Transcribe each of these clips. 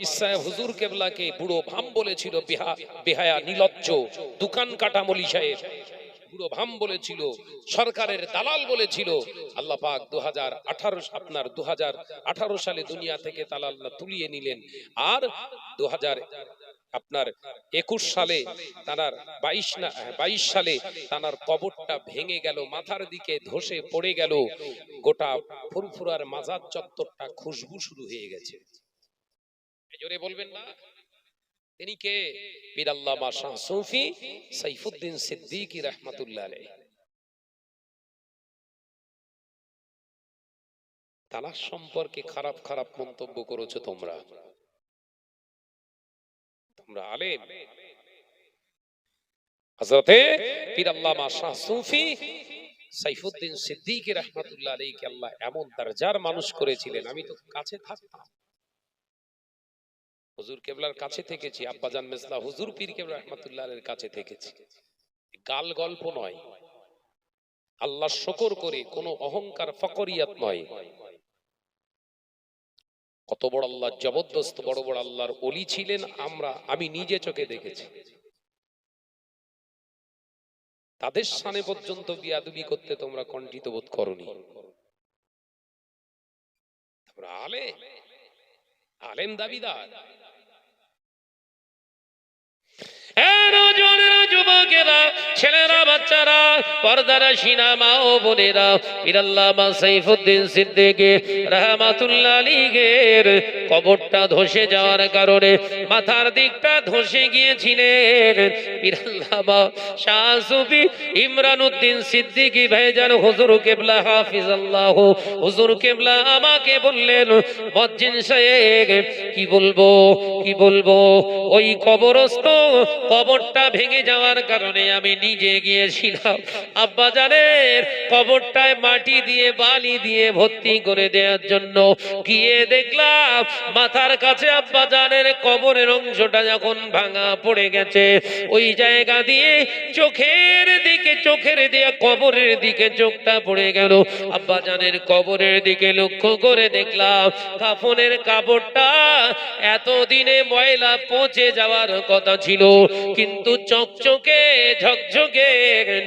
ইসায় হুজুর কেবলাকে বুড়ো ভাম বলেছিল দোকান সাহেব। পাক দু হাজার আঠারো সালে দুনিয়া থেকে তুলিয়ে নিলেন। আর দু হাজার আপনার একুশ সালে তার বাইশ না বাইশ সালে তার কবরটা ভেঙে গেল, মাথার দিকে ধসে পড়ে গেল। গোটা ফুরফুরার মাজার চত্বরটা খুশবু শুরু হয়ে গেছে। জোরে বলবেন না। তিনি কে? শাহ সুফি সিদ্দিকী আলাইহি। তালাশ সম্পর্কে খারাপ খারাপ মন্তব্য করেছ তোমরা। তোমরা আলেম। হযরতে শাহ সুফি সিদ্দিকী আলাইহিকে আল্লাহ এমন দরজার মানুষ করেছিলেন। আমি তো কাছে থাকতাম। হুজুর কেবলার কাছে থেকেছি, আব্বাজান মেসলা হুজুর পীর কেবলা রহমাতুল্লাহ এর কাছে থেকেছি। গাল গল্প নয়, আল্লাহ শকর করে কোনো অহংকার ফকরিয়াত নয়। কত বড় আল্লাহ, জবরদস্ত বড় বড় আল্লাহর অলি ছিলেন আমরা, আমি নিজে চোখে দেখেছি। তাদের সানে পর্যন্ত বিয়াদুবি করতে তোমরা কণ্ঠিত বোধ করনি। আলে আলেম দাবিদার ধসে মাথার দিকটা ধসে গিয়েছিলেন। পিরাল্লামা শাহ সুফি ইমরান উদ্দিন সিদ্দিকি ভাইজান হুজুর কেবলা হাফিজ আল্লাহ হুজুর কেবলা আমাকে বললেন, মজ্জিন সাহেব, কি বলব? কি বলব? ওই কবরস্থ কবরটা ভেঙে যাওয়ার কারণে আমি নিজে গিয়েছিলাম। আব্বা জানের কবরটায় মাটি দিয়ে, বালি দিয়ে ভর্তি করে দেওয়ার জন্য গিয়ে দেখলাম, মাথার কাছে আব্বা জানের কবরের অংশটা যখন ভাঙা পড়ে গেছে, ওই জায়গা দিয়ে চোখের দিকে, চোখের দিয়ে, কবরের দিকে চোখটা পড়ে গেল। আব্বাজানের কবরের দিকে লক্ষ্য করে দেখলাম, কাফনের কাপড়টা এতদিনে ময়লা পচে যাওয়ার কথা ছিল। কিন্তু চকচকে, ঝকঝকে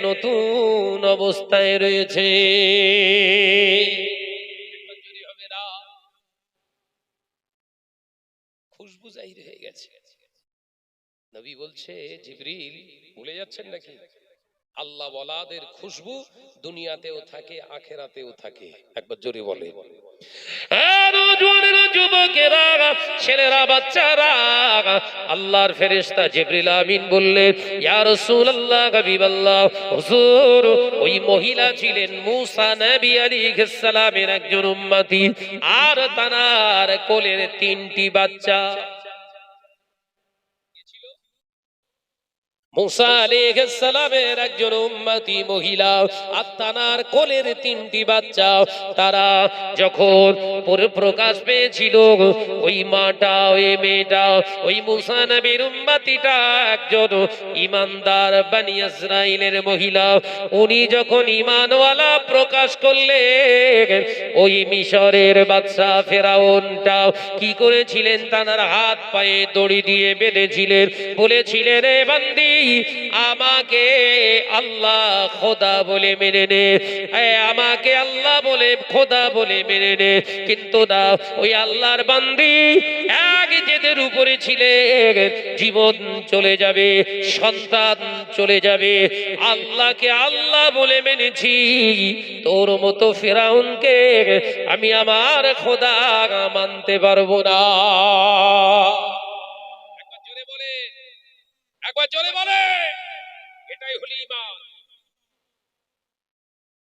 নতুন অবস্থায় রয়েছে। খুশবু জাহির হয়ে গেছে। নবী বলছে, জিবরিল, ভুলে যাচ্ছেন নাকি? আল্লাহ বলাদের খুশবু দুনিয়াতেও থাকে, আখেরাতেও থাকে। একবার জোরে বলে ওই মহিলা ছিলেন সালামের আর তানার কোলের তিনটি বাচ্চা মুসা আলাইহিস একজন উম্মতি মহিলা আর তানার কোলের তিনটি বাচ্চা, তারা যখন পুর- প্রকাশ পেয়েছিল, ওই মাটা ইমানদার বানি ইসরাইলের মহিলা, উনি যখন ইমানওয়ালা প্রকাশ করলেন, ওই মিশরের বাদশা ফেরাউনটা কি করেছিলেন? তানার হাত পায়ে দড়ি দিয়ে বেঁধেছিলেন, বলেছিলেন রে বান্দি আমাকে আল্লাহ খোদা বলে মেনে নে। আমাকে আল্লাহ বলে, খোদা বলে মেনে নে। কিন্তু না ওই আল্লাহর বান্দি এক যেদের উপরে ছিলে, জীবন চলে যাবে, সন্তান চলে যাবে। আল্লাহকে আল্লাহ বলে মেনেছি, তোর মতো ফেরাউনকে আমি আমার খোদা মানতে পারব না। একবার জোরে বলে। এটাই হলো ইমান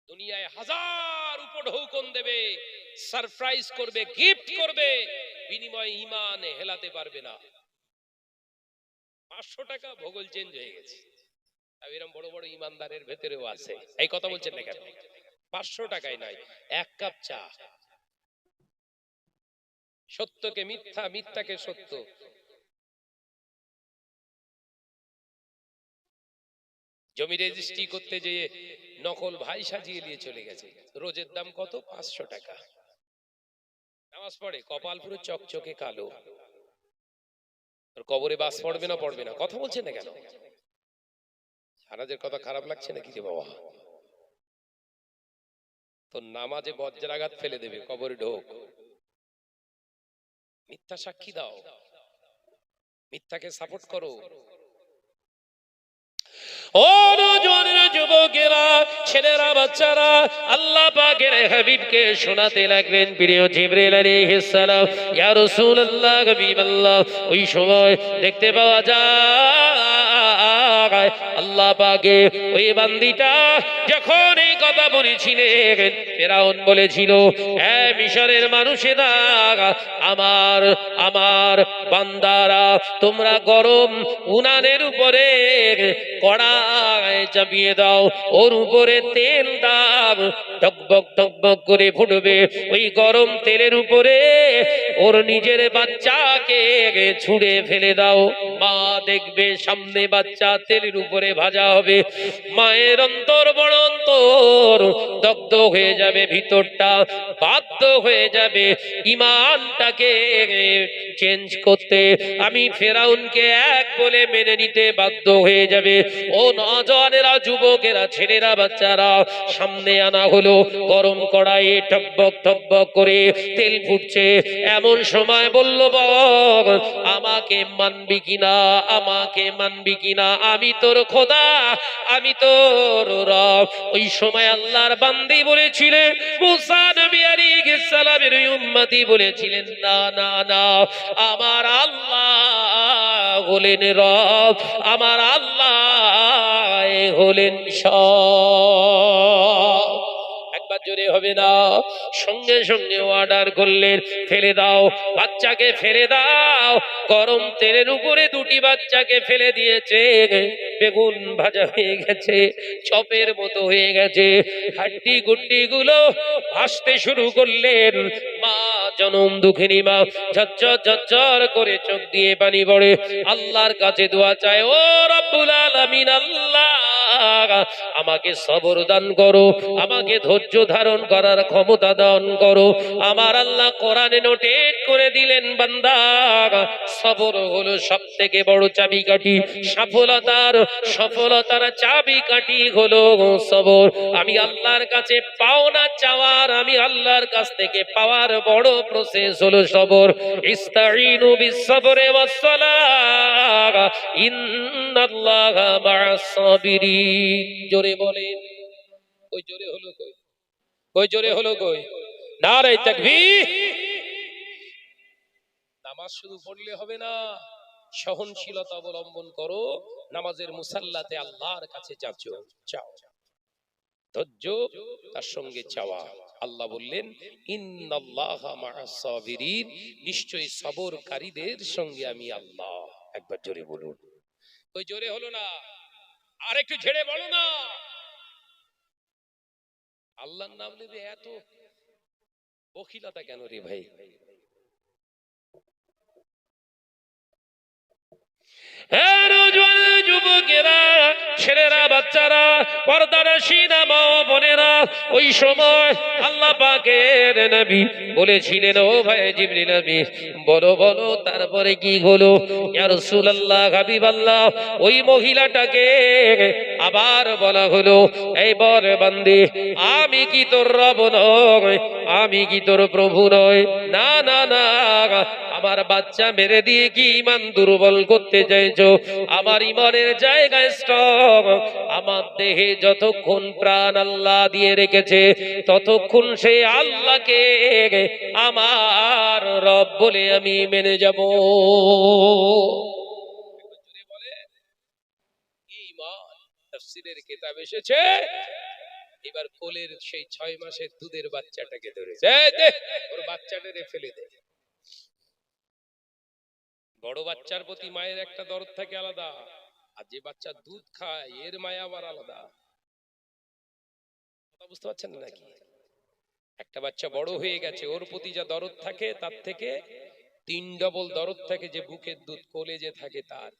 দুনিয়ায় হাজার উপঢৌকন দেবে, সারপ্রাইজ করবে, গিফট করবে, বিনিময়ে ইমান হেলাতে পারবে না। পাঁচশো টাকা ভূগোল চেঞ্জ হয়ে গেছে। এরকম বড় বড় ইমানদারের ভেতরেও আছে। এই কথা বলছেন না কেন? পাঁচশো টাকায় নাই এক কাপ চা। সত্যকে মিথ্যা, মিথ্যাকে সত্য। জমি রেজিস্ট্রি করতে যেয়ে নকল ভাই সাজিয়ে নিয়ে চলে গেছে। রোজের দাম কত? পাঁচশো টাকা। নামাজ পড়ে, কপাল পুরো চকচকে কালো। কবরে বাস পড়বে না পড়বে না? কথা বলছে না কেন? সারাজের কথা খারাপ লাগছে নাকি রে বাবা? তো নামাজে বজ্রাঘাত ফেলে দেবে, কবরে ঢোক। মিথ্যা সাক্ষী দাও। মিথ্যাকে সাপোর্ট করো। যুবকেরা, ছেলেরা, বাচ্চারা, আল্লাহ পাকের হাবিবকে শোনাতে লাগলেন প্রিয় জিবরিল আলাইহিস সালাম। ইয়া রাসূলুল্লাহ, হাবিবাল্লাহ, ওই সময় দেখতে পাওয়া যায় আল্লাহ পাকে ওই বান্দিটা যখন এই কথা বলেছিলেন, ফেরাউন বলেছিল হ্যাঁ মিশরের মানুষেরা আমার আমার বান্দারা, তোমরা গরম উনানের উপরে কড়ায় চাপিয়ে দাও, ওর উপরে তেল দাও। টকবক টকবক করে ফুটবে। ওই গরম তেলের উপরে ওর নিজের বাচ্চাকে ছুঁড়ে ফেলে দাও। মা দেখবে সামনে বাচ্চা তেলের উপরে ভাজা হবে। মায়ের অন্তর বড় অন্তর। দগ্ধ হয়ে যাবে ভিতরটা, বাধ্য হয়ে যাবে ইমানটাকে চেঞ্জ করতে। আমি ফেরাউনকে এক বলে মেনে নিতে বাধ্য হয়ে যাবে। ও নজনেরা যুবকেরা, ছেলেরা, বাচ্চারা, সামনে আনা হলো। গরম কড়াইয়ে টকবক টকবক করে তেল ফুটছে। এমন সময় বলল বল আমাকে মানবি কিনা? আমাকে মানবি কিনা? আমি তোর খোদা আমি তো রব। ওই সময় আল্লাহর বান্দি বলেছিলেন, মুসা নবী আলাইহিস সালামের উম্মতি বলেছিলেন, না না না, আমার আল্লাহ হলেন রব, আমার আল্লাহ হলেন সব। জোরে হবে না। সঙ্গে সঙ্গে অর্ডার করলেন ফেলে দাও। বাচ্চাকে ফেলে দাও। গরম তেলের উপরে দুটি বাচ্চাকে ফেলে দিয়েছে। বেগুন ভাজা হয়ে গেছে, চপের মতো হয়ে গেছে। হাড্ডি গুড্ডি গুলো ভাসতে শুরু করলেন। মা জনম দুঃখিনী মা, ঝরঝর ঝরঝর করে চোখ দিয়ে পানি পড়ে। আল্লাহর কাছে দোয়া চায়, ও রব্বুল আলামিন, আল্লাহ। আমাকে সবর দান করো, আমাকে ধৈর্য ধারণ করার ক্ষমতা দান করো। আমার আল্লাহ কোরআনে নোটেট করে দিলেন, বান্দা, সবর হলো সব থেকে বড় চাবিকাঠি, সফলতার সফলতার চাবিকাঠি হলো সবর। আমি আল্লাহর কাছে পাওনা চাওয়ার, আমি আল্লাহর কাছ থেকে পাওয়ার বড় প্রসেস হলো সবর। ইস্তাইনু বিসবরে ওয়াসসালাহ ইন্নাল্লাহা মা'আস সাবিরিন জোরে ওই জোরে হলো কই? কই জোরে হলো কই? নারে তাকবীর। নামাজ পড়লে হবে না। সহনশীলতা অবলম্বন করো। নামাজের মুসাল্লাতে আল্লাহর কাছে চাও ধৈর্য, তার সঙ্গে চাওয়া। আল্লাহ বললেন নিশ্চয়ই সবরকারীদের সঙ্গে আমি আল্লাহ। একবার জোরে বলুন। ওই জোরে হলো না? আর একটু বলো না। আল্লাহর নাম নেবে এত বখিলতা কেন রে ভাই? হ্যাঁ, ছেলেরা, বাচ্চারা, পর্দারা সিনা মা বোনেরা, ওই সময় আল্লাহ পাকের নবী বলেছিলেন, ও ভাই জিবরিল নবী, বলো বলো, তারপরে কি হলো? ইয়া রাসূলুল্লাহ, হাবিবাল্লাহ, ওই মহিলাটাকে আবার বলা হলো, এই বর বান্দি, আমি কি তোর রব নয়? আমি কি তোর প্রভু নয়? না না না আমার বাচ্চা মেরে দিয়ে কি ইমান দুর্বল করতে চাইছো? আমার ইমানের জায়গায় স্ট্রং আমার দেহে যতক্ষণ প্রাণ আল্লাহ দিয়ে রেখেছে, ততক্ষণ সে আল্লাহকে আমার রব বলে আমি মেনে যাব। এবার কোলের সেই ছয় মাসের দুধের বাচ্চাটাকে ধরেছে। ওর বাচ্চাটারে ফেলে দে। বড় বাচ্চার প্রতি মায়ের একটা দরদ থাকে আলাদা, আর যে বাচ্চা দুধ খায়, এর মায়া আবার আলাদা বুঝতে পারছেন না নাকি? একটা বাচ্চা বড় হয়ে গেছে, ওর প্রতি যা দরদ থাকে, তার থেকে তিন ডবল দরদ থাকে যে বুকের দুধ কোলে যে থাকে তার।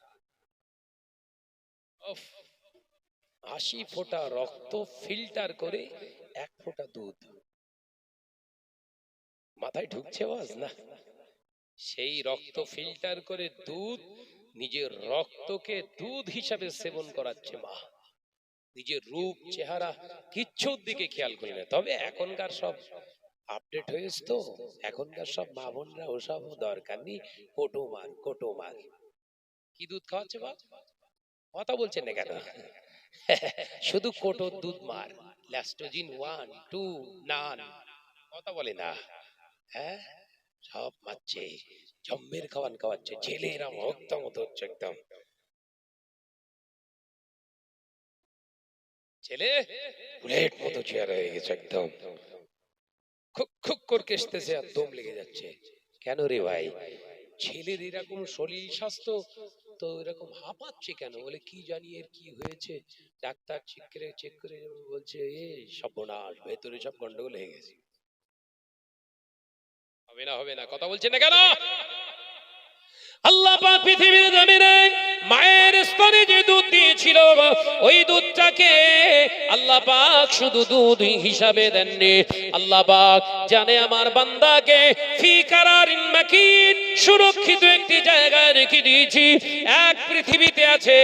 আশি ফোঁটা রক্ত ফিল্টার করে এক ফোঁটা দুধ। মাথায় ঢুকছে আওয়াজ না? সেই রক্ত ফিল্টার করে দুধ নিজের রক্তকে দুধ হিসাবে সেবন করাচ্ছে মা। নিজের রূপ চেহারা কিচ্ছুর দিকে খেয়াল করি না। তবে এখনকার সব আপডেট হয়েছে তো। এখনকার সব মা বোনরা ওসব দরকার নেই। কোটো মার কোটো মার কি দুধ খাওয়াচ্ছে মা? কথা বলছেন না কেন? শুধু কোটোর দুধ মার। ল্যাস্টোজিন ওয়ান টু নান কথা বলে না। হ্যাঁ? সব মারছে জম্মের খাওয়ান খাওয়াচ্ছে ছেলেরা ভক্ত মতো হচ্ছে একদম। ছেলে বুলেট মতো চেয়ার হয়ে গেছে একদম। খুক খুক করে কেসতেছে আর দম লেগে যাচ্ছে। কেন রে ভাই? ছেলের এরকম শরীর স্বাস্থ্য তো এরকম হাঁপাচ্ছে কেন? বলে কি জানি এর কি হয়েছে? ডাক্তার চেক করে চেক করে বলছে, এ সর্বনাশ, ভেতরে সব গন্ডগোল হয়ে গেছে। হবে না হবে না। কথা বলছেন না কেন? আল্লাহ পৃথিবীর জমিনে মায়ের স্তনে যে দুধ দিয়েছিল, ওই দুধটাকে আল্লাহ পাক শুধু দুধ হিসাবে দেননি। আল্লাহ পাক জানে আমার বান্দাকে ফি কারারিন মাকিন, সুরক্ষিত একটি জায়গায় রেখে দিয়েছি। এক পৃথিবীতে আছে,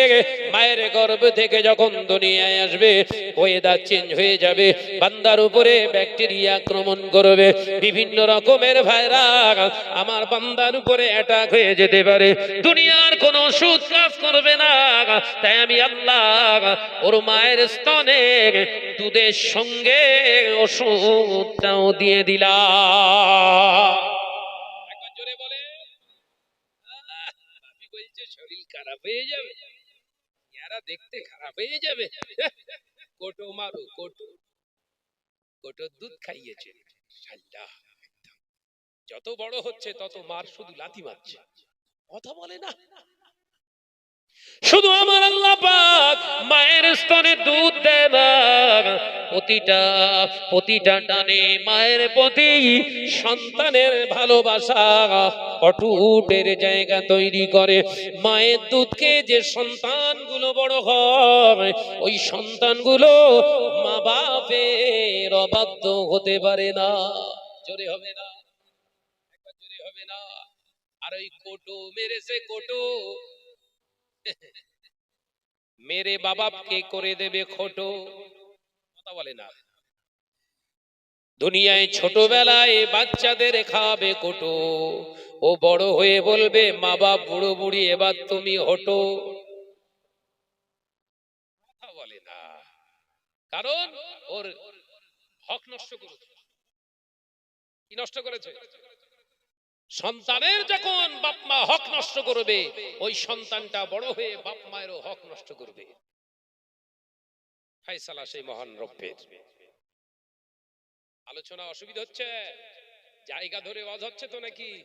মায়ের গর্ভ থেকে যখন দুনিয়ায় আসবে ওয়েদার চেঞ্জ হয়ে যাবে, বান্দার উপরে ব্যাকটেরিয়া আক্রমণ করবে, বিভিন্ন রকমের ভাইরাস আমার বান্দার উপরে অ্যাটাক হয়ে যেতে পারে। দুনিয়ার কোন ওষুধ কাজ করবে না। তাই আমি আল্লাহ ওর মায়ের স্তনে দুধের সঙ্গে ওষুধটাও দিয়ে দিলাম। শরীর খারাপ হয়ে যাবে। দেখতে খারাপ হয়ে যাবে। দুধ যত বড় হচ্ছে, তত মার শুধু লাথি মারছে। কথা বলে না। শুধু আমার আল্লাহ পাক মায়ের স্তনে দুধ দেয় না। প্রতিটা প্রতিটা টানে মায়ের প্রতি সন্তানের ভালোবাসা অটুটের জায়গা তৈরি করে। মায়ের দুধকে যে সন্তানগুলো বড় হয়, ওই সন্তানগুলো মা বাপের অবাধ্য হতে পারে না। জোরে হবে না একবার জোরে হবে না আর ওই কোটো করে দেবে খোটো। কথা বলে না। দুনিয়ায় ছোটবেলায় বাচ্চাদের খাওয়াবে কোটো। ও বড় হয়ে বলবে, মা বাপ, বুড়ো বুড়ি, এবার তুমি হটো। কথা বলে না। কারণ ওর হক নষ্ট করেছে। কি নষ্ট করেছে? সন্তানের যখন বাপ মা হক নষ্ট করবে ওই সন্তানটা বড় হয়ে বাপ মায়েরও হক নষ্ট করবে। ফাইসালা সেই মহান রব্বের। আলোচনা অসুবিধা হচ্ছে? জায়গা ধরে ওয়াজ হচ্ছে তো নাকি?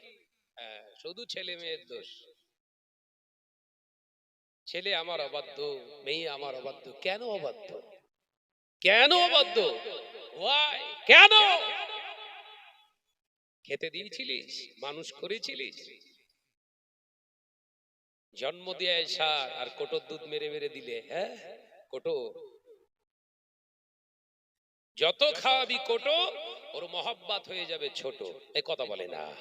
হ্যাঁ, শুধু ছেলে মেয়ের দোষ। ছেলে আমার অবাধ্য মেয়ে আমার অবাধ্য। কেন অবাধ্য? কেন অবাধ্য? কেন? খেতে দিয়েছিলিস মানুষ করেছিলিস জন্ম দিয়ে সার আর কোটোর দুধ মেরে মেরে দিলে হ্যাঁ? কোটো? যত খাওয়াবি কোটো, ওর মহব্বত হয়ে যাবে ছোট। এই কথা বলে না।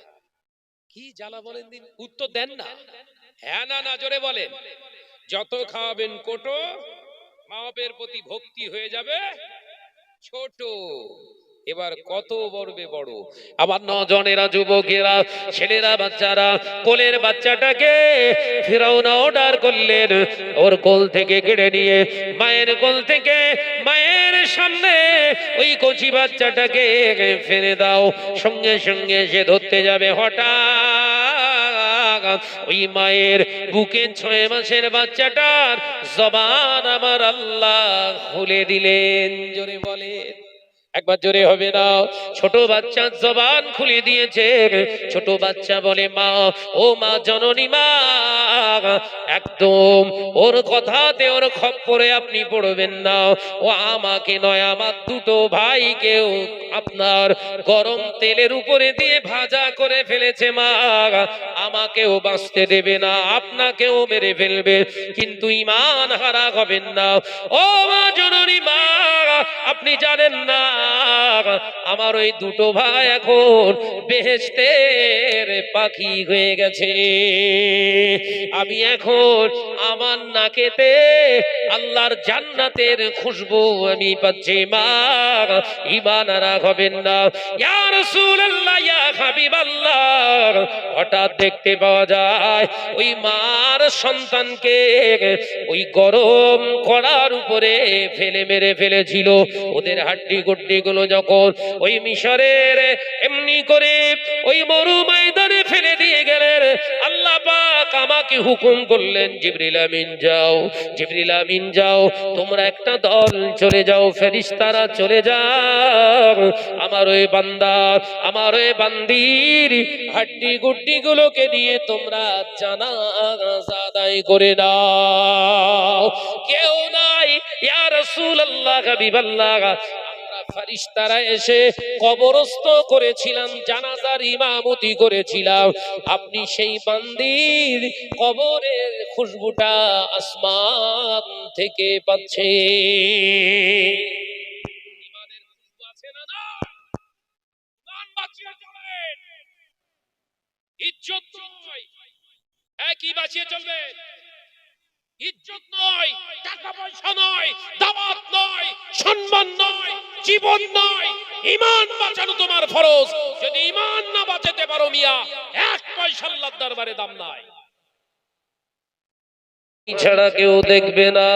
কি জ্বালা বলেন দিন? উত্তর দেন না। হ্যাঁ না না, জোরে বলেন। যত খাওয়াবেন কোটো মা বাপের প্রতি ভক্তি হয়ে যাবে ছোট। এবার কত বড়বে বড়। আবার নজনেরা যুবকেরা, ছেলেরা, বাচ্চারা, কোলের বাচ্চাটাকে ফেরাউন অর্ডার করলেন। ওর কোল থেকে কেড়ে নিয়ে, মায়ের কোল থেকে, মায়ের সামনে ওই কচি বাচ্চাটাকে ফেলে দাও। সঙ্গে সঙ্গে সে ধরতে যাবে হঠাৎ। ওই মায়ের বুকে ছয় মাসের বাচ্চাটার জবান আমার আল্লাহ খুলে দিলেন। জোরে বলেন। একবার জোরে হবে না। ছোট বাচ্চা জবান খুলে দিয়েছে। ছোট বাচ্চা বলে, মা, ও মা জননী মা, একদম ওর কথাতে ওর খপ্পরে আপনি পড়বেন না। ও আমাকে নয়, আমার দুটো ভাইকেও আপনার গরম তেলের উপরে দিয়ে ভাজা করে ফেলেছে, মা। আমাকেও বাঁচতে দেবে না, আপনাকেও মেরে ফেলবে, কিন্তু ইমান হারা হবেন না। ও মা জননী মা, আপনি জানেন না আমার ওই দুটো ভাই এখন বেহেস্তের পাখি হয়ে গেছে। আমি এখন আমার নাকেতে আল্লাহর জান্নাতের খুশবু আমি পাচ্ছি, মা। ইমান রাখবেন না। ইয়া রাসূলুল্লাহ, ইয়া হাবিবাল্লাহ। হঠাৎ দেখতে পাওয়া যায়, ওই মার সন্তানকে ওই গরম কড়ার উপরে ফেলে মেরে ফেলেছিল। ওদের হাড্ডি গুড্ডি গুলো যখন ওই মিশরের এমনি করে ওই মরু ময়দানে ফেলে দিয়ে গেলেন, আল্লাহ পাক আমাকে হুকুম করলেন, জিবরিল আমিন যাও, জিবরিল আমিন যাও, তোমরা একটা দল চলে যাও, ফেরিস্তারা চলে যাও আমার ওই বান্দা, আমার ওই বান্দির হাড্ডি গুড্ডি গুলোকে নিয়ে তোমরা জানা করে নাও। কেউ নাই, ইয়া রাসূলুল্লাহ হাবিবাল্লাহ ফারিস্তারা এসে কবরস্থ করেছিলাম, জানাজার ইমামতি করেছিলাম। আপনি সেই বান্দির কবরের খুশবুটা আসমান থেকে পাচ্ছে ইজ্জত নয়। একই বাঁচিয়ে চলবেন ইজ্জত নয়, টাকা পয়সা নয়, দাওয়াত নয়, সম্মান নয়। জীবন নয় ইমান বাঁচানো তোমার ফরজ। যদি ইমান না বাঁচাতে পারো মিয়া এক পয়সা আল্লাহর দরবারে দাম নাই। ছাড়া কেউ দেখবে না?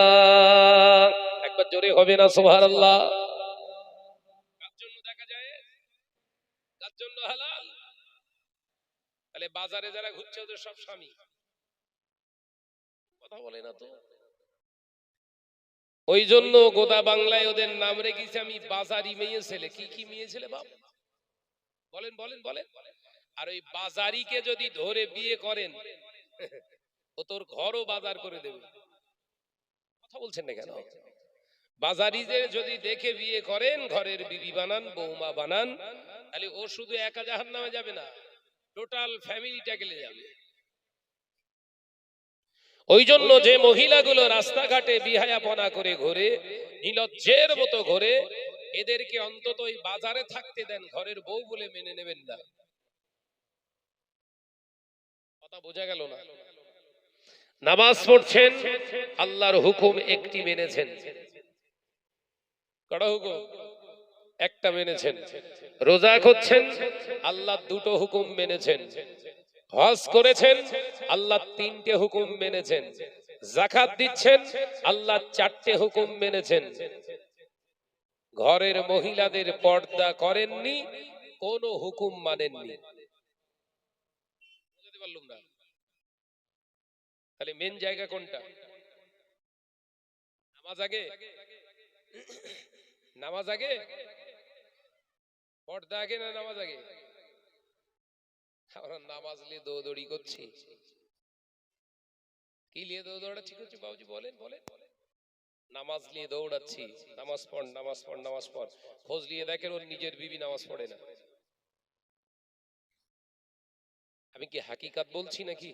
একবার জোরে হবে না সুবহানাল্লাহ। কার জন্য দেখা যায়? কার জন্য হালাল? তাহলে বাজারে যারা ঘুরছে ওদের সব স্বামী। কথা বলে না তো? ওই জন্য গোদা বাংলায় ওদের নাম রেখেছি আমি বাজারি মেয়ে ছেলে। কি কি মেয়ে ছেলে বাপ? বলেন বলেন বলেন। আর ওই বাজারিকে যদি ধরে বিয়ে করেন, ও তোর ঘরও বাজার করে দেবে। কথা বলছেন না কেন? বাজারিদের যদি দেখে বিয়ে করেন, ঘরের বিবি বানান, বৌমা বানান, তাহলে ও শুধু একা জাহান নামে যাবে না, টোটাল ফ্যামিলিটা গেলে যাবে। ওই জন্য যে মহিলাগুলো রাস্তাঘাটে বিহায়াপনা করে ঘোরে নিলজ্জের মতো ঘোরে এদেরকে অন্তত ওই বাজারে থাকতে দেন ঘরের বউ বলে মেনে নেবেন না। কথা বোঝা গেল না? নামাজ পড়ছেন আল্লাহর হুকুম একটি মেনেছেন। কড়া হুকুম? একটা মেনেছেন। রোজা করছেন আল্লাহ দুটো হুকুম মেনেছেন। হজ করেছেন, আল্লাহ তিনটে হুকুম মেনেছেন। জাকাত দিচ্ছেন, আল্লাহ চারটে হুকুম মেনেছেন। ঘরের মহিলাদের পর্দা করেননি, কোন হুকুম মানেননি। তাহলে মেন জায়গা কোনটা? নামাজ আগে? নামাজ আগে? পর্দা আগে না নামাজ আগে? আমরা নামাজ নিয়ে করছি। কি নিয়ে দৌড়াচ্ছি করছি বাবুজি? বলেন বলেন। নামাজ নিয়ে দৌড়াচ্ছি। নামাজ পড় নামাজ পড় নামাজ পড়। খোঁজ নিয়ে দেখেন ওর নিজের বিবি নামাজ পড়ে না। আমি কি হাকিকাত বলছি নাকি?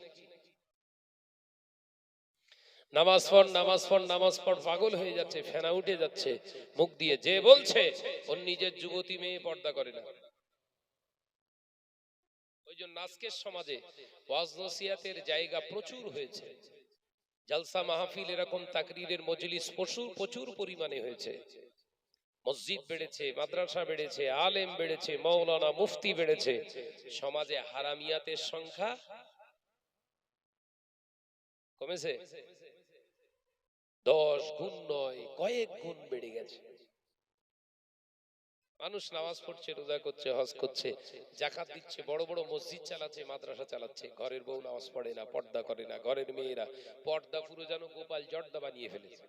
নামাজ পড় নামাজ পড় নামাজ পড়, পাগল হয়ে যাচ্ছে, ফেনা উঠে যাচ্ছে, মুখ দিয়ে যে বলছে, ওর নিজের যুবতী মেয়ে পর্দা করে না। ওই জন্য আজকের সমাজে ওয়াজ নসিহাতের জায়গা প্রচুর হয়েছে। জালসা মাহফিল এরকম তাকরিরের মজলিস প্রচুর প্রচুর পরিমাণে হয়েছে। মসজিদ বেড়েছে, মাদ্রাসা বেড়েছে, আলেম বেড়েছে মৌলানা মুফতি বেড়েছে। সমাজে হারামিয়াতের সংখ্যা কমেছে? দশ গুণ নয়, কয়েক গুণ বেড়ে গেছে। মানুষ নামাজ পড়ছে, রোজা করছে, হজ করছে জাকাত দিচ্ছে, বড় বড় মসজিদ চালাচ্ছে, মাদ্রাসা চালাচ্ছে, ঘরের বউ নামাজ পড়ে না, পর্দা করে না, ঘরের মেয়েরা পর্দা পুরো যেন গোপাল জর্দা বানিয়ে ফেলেছে।